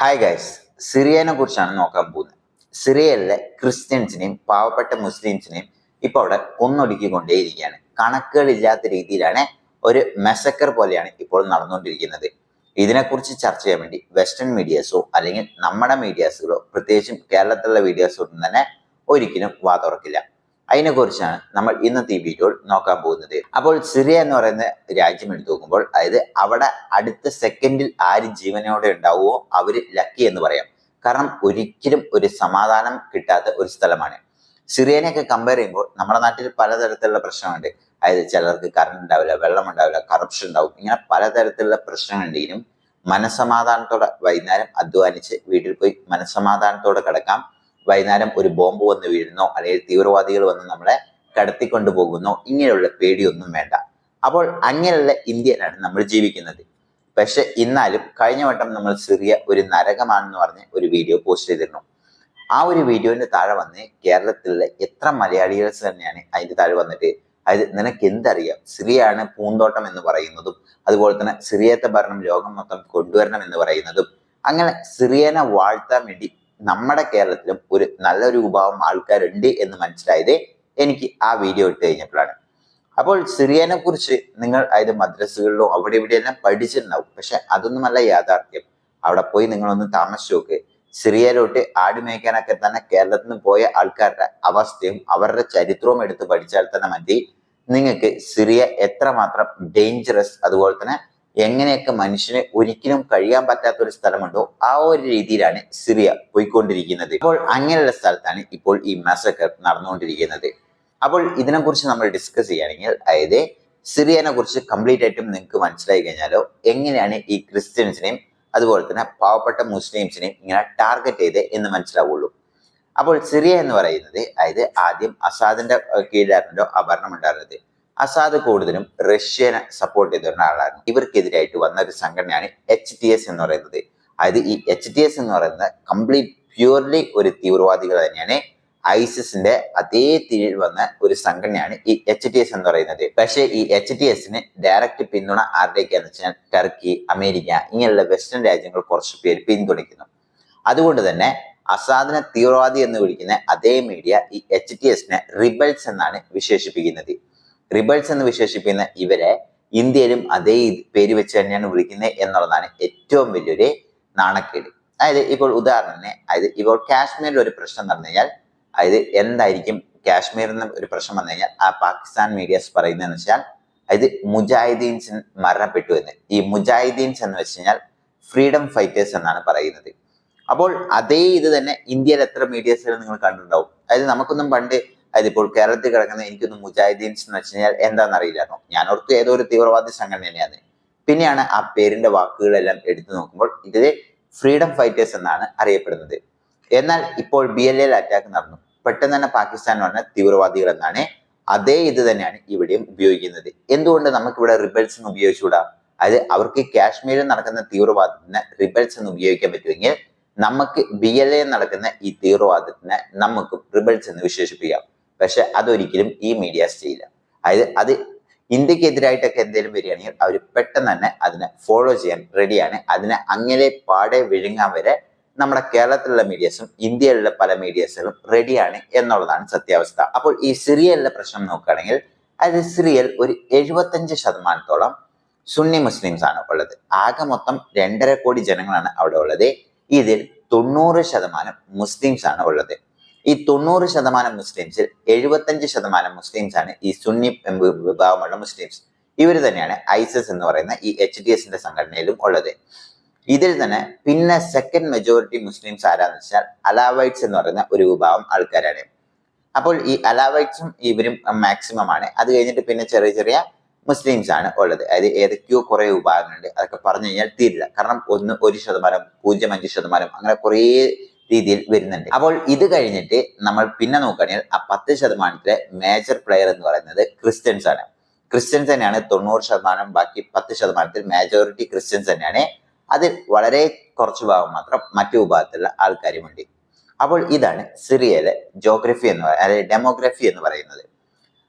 Hi guys സിറിയനെ കുറിച്ചാണ് നോക്കാൻ പോകുന്നത്. സിറിയയിലെ ക്രിസ്ത്യൻസിനെയും പാവപ്പെട്ട മുസ്ലിംസിനെയും ഇപ്പൊ അവിടെ കൊന്നൊടുക്കിക്കൊണ്ടേയിരിക്കുകയാണ്. കണക്കുകളില്ലാത്ത രീതിയിലാണ് ഒരു മെസക്കർ പോലെയാണ് ഇപ്പോൾ നടന്നുകൊണ്ടിരിക്കുന്നത്. ഇതിനെക്കുറിച്ച് ചർച്ച ചെയ്യാൻ വേണ്ടി വെസ്റ്റേൺ മീഡിയാസോ അല്ലെങ്കിൽ നമ്മുടെ മീഡിയാസുകളോ പ്രത്യേകിച്ചും കേരളത്തിലുള്ള വീഡിയോസോ ഒന്നും തന്നെ ഒരിക്കലും വാ തുറക്കില്ല അതിനെക്കുറിച്ചാണ് നമ്മൾ ഇന്നത്തെ ഈ വീഡിയോയിൽ നോക്കാൻ പോകുന്നത്. അപ്പോൾ സിറിയ എന്ന് പറയുന്ന രാജ്യം എടുത്തു നോക്കുമ്പോൾ അതായത് അവിടെ അടുത്ത സെക്കൻഡിൽ ആര് ജീവനോടെ ഉണ്ടാവുമോ അവർ ലക്കി എന്ന് പറയാം. കാരണം ഒരിക്കലും ഒരു സമാധാനം കിട്ടാത്ത ഒരു സ്ഥലമാണ്. സിറിയനെയൊക്കെ കമ്പയർ ചെയ്യുമ്പോൾ നമ്മുടെ നാട്ടിൽ പലതരത്തിലുള്ള പ്രശ്നമുണ്ട് അതായത് ചിലർക്ക് കറണ്ട് ഉണ്ടാവില്ല വെള്ളം ഉണ്ടാവില്ല കറപ്ഷൻ ഉണ്ടാവും. ഇങ്ങനെ പലതരത്തിലുള്ള പ്രശ്നങ്ങളുണ്ടെങ്കിലും മനസമാധാനത്തോടെ വൈകുന്നേരം അധ്വാനിച്ച് വീട്ടിൽ പോയി മനസമാധാനത്തോടെ കിടക്കാം. വൈകുന്നേരം ഒരു ബോംബ് വന്ന് വീഴുന്നോ അല്ലെങ്കിൽ തീവ്രവാദികൾ വന്ന് നമ്മളെ കടത്തിക്കൊണ്ടു പോകുന്നോ ഇങ്ങനെയുള്ള പേടിയൊന്നും വേണ്ട. അപ്പോൾ അങ്ങനെയുള്ള ഇന്ത്യയിലാണ് നമ്മൾ ജീവിക്കുന്നത്. പക്ഷെ ഇന്നാലും കഴിഞ്ഞ വട്ടം നമ്മൾ സിറിയ ഒരു നരകമാണെന്ന് പറഞ്ഞ് ഒരു വീഡിയോ പോസ്റ്റ് ചെയ്തിരുന്നു. ആ ഒരു വീഡിയോന്റെ താഴെ വന്ന് കേരളത്തിലെ എത്ര മലയാളികൾസ് തന്നെയാണ് അതിന്റെ താഴെ വന്നിട്ട്. അതായത് നിനക്ക് എന്തറിയാം സിറിയാണ് പൂന്തോട്ടം എന്ന് പറയുന്നതും അതുപോലെ തന്നെ സിറിയത്തെ ഭരണം ലോകം മൊത്തം കൊണ്ടുവരണം എന്ന് പറയുന്നതും. അങ്ങനെ സിറിയനെ വാഴ്ത്താൻ വേണ്ടി നമ്മുടെ കേരളത്തിലും ഒരു നല്ലൊരു വിഭാഗം ആൾക്കാരുണ്ട് എന്ന് മനസ്സിലായത് എനിക്ക് ആ വീഡിയോ ഇട്ട് കഴിഞ്ഞപ്പോഴാണ്. അപ്പോൾ സിറിയനെ കുറിച്ച് നിങ്ങൾ അതായത് മദ്രസകളിലോ അവിടെ ഇവിടെയെല്ലാം പഠിച്ചിട്ടുണ്ടാവും. പക്ഷെ അതൊന്നുമല്ല യാഥാർത്ഥ്യം. അവിടെ പോയി നിങ്ങളൊന്ന് താമസിച്ചു നോക്ക്. സിറിയയിലോട്ട് ആടുമേയ്ക്കാനൊക്കെ തന്നെ കേരളത്തിൽ നിന്ന് പോയ ആൾക്കാരുടെ അവസ്ഥയും അവരുടെ ചരിത്രവും എടുത്ത് പഠിച്ചാൽ തന്നെ മതി. നിങ്ങൾക്ക് സിറിയ എത്രമാത്രം ഡേഞ്ചറസ് അതുപോലെ തന്നെ എങ്ങനെയൊക്കെ മനുഷ്യന് ഒരിക്കലും കഴിയാൻ പറ്റാത്ത ഒരു സ്ഥലമുണ്ടോ ആ ഒരു രീതിയിലാണ് സിറിയ പോയിക്കൊണ്ടിരിക്കുന്നത്. അപ്പോൾ അങ്ങനെയുള്ള സ്ഥലത്താണ് ഇപ്പോൾ ഈ മാസക്കർ നടന്നുകൊണ്ടിരിക്കുന്നത്. അപ്പോൾ ഇതിനെക്കുറിച്ച് നമ്മൾ ഡിസ്കസ് ചെയ്യുകയാണെങ്കിൽ അതായത് സിറിയനെ കുറിച്ച് കംപ്ലീറ്റ് ആയിട്ടും നിങ്ങൾക്ക് മനസ്സിലായി കഴിഞ്ഞാലോ എങ്ങനെയാണ് ഈ ക്രിസ്ത്യൻസിനെയും അതുപോലെ തന്നെ പാവപ്പെട്ട മുസ്ലിംസിനെയും ഇങ്ങനെ ടാർഗറ്റ് ചെയ്ത് എന്ന് മനസ്സിലാവുള്ളൂ. അപ്പോൾ സിറിയ എന്ന് പറയുന്നത് അതായത് ആദ്യം അസാദിന്റെ കീഴിലായിരുന്നല്ലോ ആ ഭരണം ഉണ്ടായിരുന്നത്. അസാദ് കൂടുതലും റഷ്യനെ സപ്പോർട്ട് ചെയ്തിരുന്ന ആളാണ് ഇവർക്കെതിരായിട്ട് വന്ന ഒരു സംഘടനയാണ് എച്ച് ടി എസ് എന്ന് പറയുന്നത്. അതായത് ഈ എച്ച് ടി എസ് എന്ന് പറയുന്നത് കംപ്ലീറ്റ് പ്യൂർലി ഒരു തീവ്രവാദികൾ തന്നെയാണ് ഐസിസിന്റെ അതേ കീഴിൽ വന്ന ഒരു സംഘടനയാണ് ഈ എച്ച് ടി എസ് എന്ന് പറയുന്നത്. പക്ഷേ ഈ എച്ച് ടി എസിന് ഡയറക്റ്റ് പിന്തുണ ആരുടെയൊക്കെയാന്ന് വെച്ചാൽ ടർക്കി അമേരിക്ക ഇങ്ങനെയുള്ള വെസ്റ്റേൺ രാജ്യങ്ങൾ കുറച്ച് പേര് പിന്തുണയ്ക്കുന്നു. അതുകൊണ്ട് തന്നെ അസാദിനെ തീവ്രവാദി എന്ന് വിളിക്കുന്ന അതേ മീഡിയ ഈ എച്ച് ടി എസിനെ റിബൽസ് എന്നാണ് വിശേഷിപ്പിക്കുന്നത്. റിബൽസ് എന്ന് വിശേഷിപ്പിക്കുന്ന ഇവരെ ഇന്ത്യയിലും അതേ പേര് വെച്ച് തന്നെയാണ് വിളിക്കുന്നത് എന്നുള്ളതാണ് ഏറ്റവും വലിയൊരു നാണക്കേട്. അതായത് ഇപ്പോൾ ഉദാഹരണത്തിന് അതായത് ഇപ്പോൾ കാശ്മീരിൽ ഒരു പ്രശ്നം നടന്നു കഴിഞ്ഞാൽ അതായത് എന്തായിരിക്കും കാശ്മീരിൽ നിന്ന് ഒരു പ്രശ്നം വന്നു കഴിഞ്ഞാൽ ആ പാകിസ്ഥാൻ മീഡിയസ് പറയുന്നതെന്ന് വെച്ചാൽ അതായത് മുജാഹിദീൻസ് മരണപ്പെട്ടു എന്ന്. ഈ മുജാഹിദീൻസ് എന്ന് വെച്ച് കഴിഞ്ഞാൽ ഫ്രീഡം ഫൈറ്റേഴ്സ് എന്നാണ് പറയുന്നത്. അപ്പോൾ അതേ ഇത് തന്നെ ഇന്ത്യയിൽ എത്ര മീഡിയസിൽ നിങ്ങൾ കണ്ടിട്ടുണ്ടാവും? അതായത് നമുക്കൊന്നും പണ്ട് അതായത് ഇപ്പോൾ കേരളത്തിൽ കിടക്കുന്ന എനിക്കൊന്നും മുജാഹിദീൻസ് എന്ന് വെച്ച് കഴിഞ്ഞാൽ എന്താണെന്ന് അറിയില്ലായിരുന്നു ഞാൻ ഓർത്ത് ഏതോ ഒരു തീവ്രവാദി സംഘടന തന്നെയാണ് പിന്നെയാണ് ആ പേരിന്റെ വാക്കുകളെല്ലാം എടുത്തു നോക്കുമ്പോൾ ഇത് ഫ്രീഡം ഫൈറ്റേഴ്സ് എന്നാണ് അറിയപ്പെടുന്നത്. എന്നാൽ ഇപ്പോൾ ബി എൽ എൽ അറ്റാക്ക് നടന്നു. പെട്ടെന്ന് തന്നെ പാകിസ്ഥാൻ പറഞ്ഞ തീവ്രവാദികൾ എന്നാണ് അതേ ഇത് തന്നെയാണ് ഇവിടെയും ഉപയോഗിക്കുന്നത്. എന്തുകൊണ്ട് നമുക്ക് ഇവിടെ റിബൽസ് എന്ന് ഉപയോഗിച്ചുകൂടാ? അതായത് അവർക്ക് കാശ്മീരിൽ നടക്കുന്ന തീവ്രവാദത്തിന് റിബൽസ് എന്ന് ഉപയോഗിക്കാൻ പറ്റുമെങ്കിൽ നമുക്ക് ബി എൽ എ നടക്കുന്ന ഈ തീവ്രവാദത്തിന് നമുക്കും റിബൽസ് എന്ന് വിശേഷിപ്പിക്കാം. പക്ഷെ അതൊരിക്കലും ഈ മീഡിയാസ് ചെയ്യില്ല. അതായത് അത് ഇന്ത്യക്കെതിരായിട്ടൊക്കെ എന്തെങ്കിലും വരികയാണെങ്കിൽ അവർ പെട്ടെന്ന് തന്നെ അതിനെ ഫോളോ ചെയ്യാൻ റെഡിയാണ് അതിനെ അങ്ങനെ പാടെ വിഴുങ്ങാൻ വരെ നമ്മുടെ കേരളത്തിലുള്ള മീഡിയസും ഇന്ത്യയിലുള്ള പല മീഡിയസുകളും റെഡിയാണ് എന്നുള്ളതാണ് സത്യാവസ്ഥ. അപ്പോൾ ഈ സിറിയലിലെ പ്രശ്നം നോക്കുകയാണെങ്കിൽ അത് സിറിയൽ ഒരു എഴുപത്തഞ്ച് ശതമാനത്തോളം സുന്നി മുസ്ലിംസ് ആണ് ഉള്ളത്. ആകെ മൊത്തം രണ്ടര കോടി ജനങ്ങളാണ് അവിടെ ഉള്ളത്. ഇതിൽ തൊണ്ണൂറ് ശതമാനം മുസ്ലിംസ് ആണ് ഉള്ളത്. ഈ തൊണ്ണൂറ് ശതമാനം മുസ്ലിംസിൽ എഴുപത്തഞ്ച് ശതമാനം മുസ്ലിംസ് ആണ് ഈ സുന്നി വിഭാഗമുള്ള മുസ്ലിംസ്. ഇവർ തന്നെയാണ് ഐസിസ് എന്ന് പറയുന്ന ഈ എച്ച് ഡി എസിന്റെ സംഘടനയിലും ഉള്ളത്. ഇതിൽ തന്നെ പിന്നെ സെക്കൻഡ് മെജോറിറ്റി മുസ്ലിംസ് ആരാന്ന് വെച്ചാൽ അലാവൈറ്റ്സ് എന്ന് പറയുന്ന ഒരു വിഭാഗം ആൾക്കാരാണ്. അപ്പോൾ ഈ അലാവൈറ്റ്സും ഇവരും മാക്സിമം ആണ്. അത് കഴിഞ്ഞിട്ട് പിന്നെ ചെറിയ ചെറിയ മുസ്ലിംസ് ആണ് ഉള്ളത്. അതായത് ഏതൊക്കെയോ കുറെ വിഭാഗങ്ങളുണ്ട്. അതൊക്കെ പറഞ്ഞു കഴിഞ്ഞാൽ തീരില്ല. കാരണം ഒന്ന് ഒരു ശതമാനം പൂജ്യം അഞ്ച് ശതമാനം അങ്ങനെ കുറേ രീതിയിൽ വരുന്നുണ്ട്. അപ്പോൾ ഇത് കഴിഞ്ഞിട്ട് നമ്മൾ പിന്നെ നോക്കുകയാണെങ്കിൽ ആ പത്ത് ശതമാനത്തിലെ മേജർ പ്ലെയർ എന്ന് പറയുന്നത് ക്രിസ്ത്യൻസ് ആണ്. ക്രിസ്ത്യൻസ് തന്നെയാണ് തൊണ്ണൂറ് ശതമാനം ബാക്കി പത്ത് ശതമാനത്തിൽ മേജോറിറ്റി ക്രിസ്ത്യൻസ് തന്നെയാണ്. അതിൽ വളരെ കുറച്ച് ഭാഗം മാത്രം മറ്റു വിഭാഗത്തിലുള്ള ആൾക്കാരുമുണ്ട് അപ്പോൾ ഇതാണ് സിറിയയിലെ ജോഗ്രഫി എന്ന് പറയുന്നത് അതായത് ഡെമോഗ്രഫി എന്ന് പറയുന്നത്.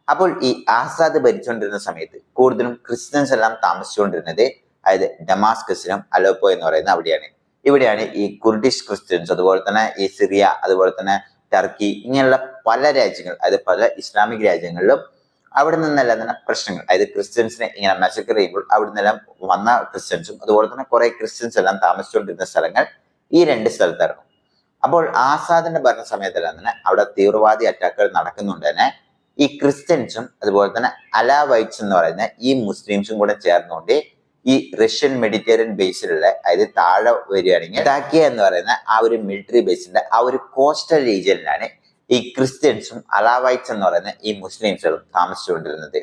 അപ്പോൾ ഈ ആസാദ് ഭരിച്ചുകൊണ്ടിരുന്ന സമയത്ത് കൂടുതലും ക്രിസ്ത്യൻസ് എല്ലാം താമസിച്ചുകൊണ്ടിരുന്നത് അതായത് ഡെമാസ്കസിനും അലോപ്പോ എന്ന് പറയുന്ന അവിടെയാണ്. ഇവിടെയാണ് ഈ കുർഡിഷ് ക്രിസ്ത്യൻസ് അതുപോലെ തന്നെ ഈ സിറിയ അതുപോലെ തന്നെ ടർക്കി ഇങ്ങനെയുള്ള പല രാജ്യങ്ങൾ അതായത് പല ഇസ്ലാമിക് രാജ്യങ്ങളിലും അവിടെ നിന്നെല്ലാം തന്നെ പ്രശ്നങ്ങൾ. അതായത് ക്രിസ്ത്യൻസിനെ ഇങ്ങനെ മെസക്കർ ചെയ്യുമ്പോൾ അവിടെ നിന്നെല്ലാം വന്ന ക്രിസ്ത്യൻസും അതുപോലെ തന്നെ കുറെ ക്രിസ്ത്യൻസ് എല്ലാം താമസിച്ചുകൊണ്ടിരുന്ന സ്ഥലങ്ങൾ ഈ രണ്ട് സ്ഥലത്തായിരുന്നു. അപ്പോൾ ആസാദിന്റെ ഭരണ സമയത്തെല്ലാം തന്നെ അവിടെ തീവ്രവാദി അറ്റാക്കുകൾ നടക്കുന്നുണ്ട് തന്നെ. ഈ ക്രിസ്ത്യൻസും അതുപോലെ തന്നെ അലാവൈറ്റ്സ് എന്ന് പറയുന്ന ഈ മുസ്ലിംസും കൂടെ ചേർന്നുകൊണ്ട് ഈ റഷ്യൻ മെഡിറ്ററേനിയൻ ബേസിലുള്ള അതായത് താഴെ വരികയാണെങ്കിൽ ടാക്കിയ എന്ന് പറയുന്ന ആ ഒരു മിലിറ്ററി ബേസിന്റെ ആ ഒരു കോസ്റ്റൽ റീജിയനിലാണ് ഈ ക്രിസ്ത്യൻസും അലാവൈറ്റ്സ് എന്ന് പറയുന്ന ഈ മുസ്ലിംസുകളും താമസിച്ചുകൊണ്ടിരുന്നത്.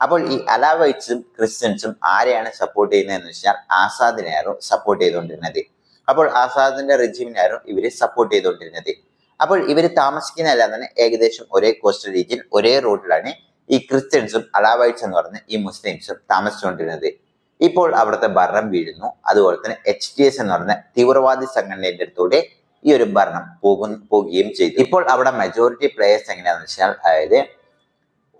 അപ്പോൾ ഈ അലാവൈറ്റ്സും ക്രിസ്ത്യൻസും ആരെയാണ് സപ്പോർട്ട് ചെയ്യുന്നത് എന്ന് വെച്ചാൽ ആസാദിനെയായിരുന്നു സപ്പോർട്ട് ചെയ്തുകൊണ്ടിരുന്നത്. അപ്പോൾ ആസാദിന്റെ റെജിമിനായിരുന്നു ഇവർ സപ്പോർട്ട് ചെയ്തുകൊണ്ടിരുന്നത്. അപ്പോൾ ഇവർ താമസിക്കുന്നതെല്ലാം തന്നെ ഏകദേശം ഒരേ കോസ്റ്റൽ റീജിയൻ ഒരേ റോഡിലാണ് ഈ ക്രിസ്ത്യൻസും അലാവൈറ്റ്സ് എന്ന് പറയുന്ന ഈ മുസ്ലിംസും താമസിച്ചുകൊണ്ടിരുന്നത്. ഇപ്പോൾ അവിടുത്തെ ഭരണം വീഴുന്നു. അതുപോലെ തന്നെ എച്ച് ടി എസ് എന്ന് പറയുന്ന തീവ്രവാദി സംഘടനയുടെ അടുത്തൂടെ ഈ ഒരു ഭരണം പോകും പോകുകയും ചെയ്തു. ഇപ്പോൾ അവിടെ മെജോറിറ്റി പ്ലേയേഴ്സ് എങ്ങനെയാണെന്ന് വെച്ചാൽ അതായത്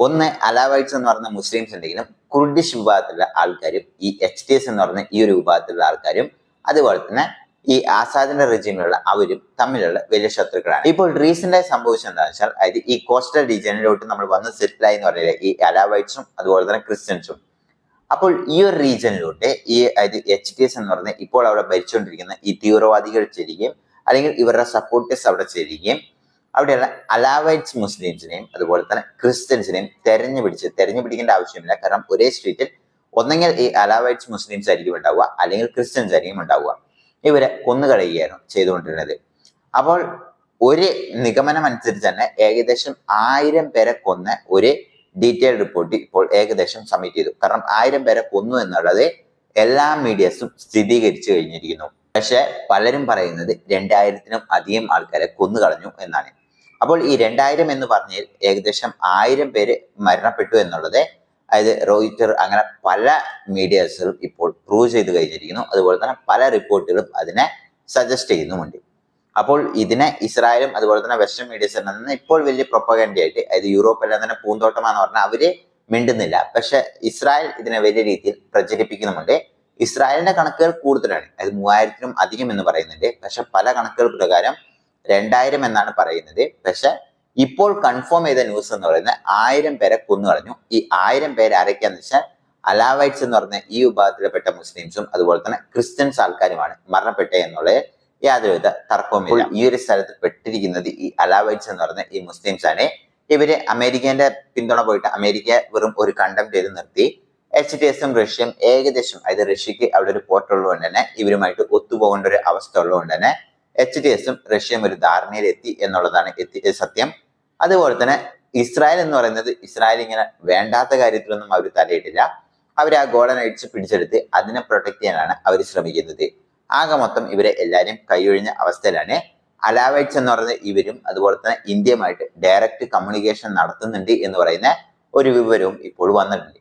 ഒന്ന് അലാവൈറ്റ്സ് എന്ന് പറഞ്ഞ മുസ്ലിംസ് ഉണ്ടെങ്കിലും കുർഡിഷ് വിഭാഗത്തിലുള്ള ആൾക്കാരും ഈ എച്ച് ടി എസ് എന്ന് പറയുന്ന ഈ ഒരു വിഭാഗത്തിലുള്ള ആൾക്കാരും അതുപോലെ തന്നെ ഈ ആസാദിന്റെ റെജിമിലുള്ള അവരും തമ്മിലുള്ള വലിയ ശത്രുക്കളാണ്. ഇപ്പോൾ റീസെന്റ് ആയി സംഭവിച്ചത് എന്താണെന്ന് വെച്ചാൽ അതായത് ഈ കോസ്റ്റൽ റീജിയനിലോട്ട് നമ്മൾ വന്ന് സെറ്റിലായി എന്ന് പറയുന്നത് ഈ അലാവൈറ്റ്സും അതുപോലെ തന്നെ ക്രിസ്ത്യൻസും അപ്പോൾ ഈ ഒരു റീജിയനിലൂടെ ഈ അതായത് എച്ച് ടി എസ് എന്ന് പറയുന്ന ഇപ്പോൾ അവിടെ ഭരിച്ചുകൊണ്ടിരിക്കുന്ന ഈ തീവ്രവാദികൾ ചേരുകയും അല്ലെങ്കിൽ ഇവരുടെ സപ്പോർട്ടേഴ്സ് അവിടെ ചേരുകയും അവിടെയുള്ള അലാവൈറ്റ്സ് മുസ്ലിംസിനെയും അതുപോലെ തന്നെ ക്രിസ്ത്യൻസിനെയും തെരഞ്ഞു പിടിച്ച് തെരഞ്ഞു പിടിക്കേണ്ട ആവശ്യമില്ല. കാരണം ഒരേ സ്ട്രീറ്റിൽ ഒന്നെങ്കിൽ ഈ അലാവൈറ്റ്സ് മുസ്ലിംസ് ആയിരിക്കും ഉണ്ടാവുക അല്ലെങ്കിൽ ക്രിസ്ത്യൻസ് ആയിരിക്കും ഉണ്ടാവുക. ഇവരെ കൊന്നുകളയുകയായിരുന്നു ചെയ്തുകൊണ്ടിരുന്നത്. അപ്പോൾ ഒരു നിഗമനം അനുസരിച്ച് തന്നെ ഏകദേശം ആയിരം പേരെ കൊന്ന ഒരു ഡീറ്റെയിൽ റിപ്പോർട്ട് ഇപ്പോൾ ഏകദേശം സബ്മിറ്റ് ചെയ്തു. കാരണം ആയിരം പേരെ കൊന്നു എന്നുള്ളത് എല്ലാ മീഡിയസും സ്ഥിരീകരിച്ചു കഴിഞ്ഞിരിക്കുന്നു. പക്ഷെ പലരും പറയുന്നത് രണ്ടായിരത്തിനും അധികം ആൾക്കാരെ കൊന്നു കളഞ്ഞു എന്നാണ്. അപ്പോൾ ഈ രണ്ടായിരം എന്ന് പറഞ്ഞാൽ ഏകദേശം ആയിരം പേര് മരണപ്പെട്ടു എന്നുള്ളത് അതായത് റോയിറ്റർ അങ്ങനെ പല മീഡിയസും ഇപ്പോൾ പ്രൂവ് ചെയ്ത് കഴിഞ്ഞിരിക്കുന്നു. അതുപോലെ തന്നെ പല റിപ്പോർട്ടുകളും അതിനെ സജസ്റ്റ് ചെയ്യുന്നുമുണ്ട്. അപ്പോൾ ഇതിനെ ഇസ്രായേലും അതുപോലെ തന്നെ വെസ്റ്റേൺ മീഡിയസ് നിന്ന് ഇപ്പോൾ വലിയ പ്രൊപ്പഗൻഡിയായിട്ട് അതായത് യൂറോപ്പ് എല്ലാം തന്നെ പൂന്തോട്ടമാന്ന് പറഞ്ഞാൽ അവർ മിണ്ടുന്നില്ല. പക്ഷെ ഇസ്രായേൽ ഇതിനെ വലിയ രീതിയിൽ പ്രചരിപ്പിക്കുന്നുമുണ്ട്. ഇസ്രായേലിന്റെ കണക്കുകൾ കൂടുതലാണ്. അതായത് മൂവായിരത്തിനും അധികം എന്ന് പറയുന്നുണ്ട്. പക്ഷെ പല കണക്കുകൾ പ്രകാരം രണ്ടായിരം എന്നാണ് പറയുന്നത്. പക്ഷെ ഇപ്പോൾ കൺഫേം ചെയ്ത ന്യൂസ് എന്ന് പറയുന്നത് ആയിരം പേരെ കൊന്നു കളഞ്ഞു. ഈ ആയിരം പേരെ ആരൊക്കെയാന്ന് വെച്ചാൽ അലാവൈറ്റ്സ് എന്ന് പറഞ്ഞ ഈ വിഭാഗത്തിൽപ്പെട്ട മുസ്ലിംസും അതുപോലെ തന്നെ ക്രിസ്ത്യൻസ് ആൾക്കാരുമാണ് മരണപ്പെട്ടത് എന്നുള്ളത് യാതൊരുവിധ തർക്കവുമില്ല. ഈ ഒരു സ്ഥലത്ത് പെട്ടിരിക്കുന്നത് ഈ അലാവൈറ്റ്സ് എന്ന് പറഞ്ഞ ഈ മുസ്ലിംസ് ആണ് ഇവർ അമേരിക്കന്റെ പിന്തുണ പോയിട്ട് അമേരിക്ക വെറും ഒരു കണ്ടം ചെയ്ത് നിർത്തി. എച്ച് ടി എസും റഷ്യയും ഏകദേശം അതായത് റഷ്യക്ക് അവിടെ ഒരു പോർട്ട് ഉള്ളതുകൊണ്ട് തന്നെ ഇവരുമായിട്ട് ഒത്തുപോകേണ്ട ഒരു അവസ്ഥ ഉള്ളതുകൊണ്ട് തന്നെ എച്ച് ടി എസും റഷ്യയും ഒരു ധാരണയിലെത്തി എന്നുള്ളതാണ് എത്തി സത്യം. അതുപോലെ തന്നെ ഇസ്രായേൽ എന്ന് പറയുന്നത് ഇസ്രായേൽ ഇങ്ങനെ വേണ്ടാത്ത കാര്യത്തിലൊന്നും അവർ തലയിട്ടില്ല. അവർ ആ ഗോൾഡൻ ഐറ്റ്സ് പിടിച്ചെടുത്ത് അതിനെ പ്രൊട്ടക്ട് ചെയ്യാനാണ് അവർ ശ്രമിക്കുന്നത്. ആകെ മൊത്തം ഇവരെ എല്ലാവരും കൈയൊഴിഞ്ഞ അവസ്ഥയിലാണ്. അലാവൈറ്റ്സ് എന്ന് പറയുന്ന ഇവരും അതുപോലെ തന്നെ ഇന്ത്യയുമായിട്ട് ഡയറക്റ്റ് കമ്മ്യൂണിക്കേഷൻ നടത്തുന്നുണ്ട് എന്ന് പറയുന്ന ഒരു വിവരവും ഇപ്പോൾ വന്നിട്ടുണ്ട്.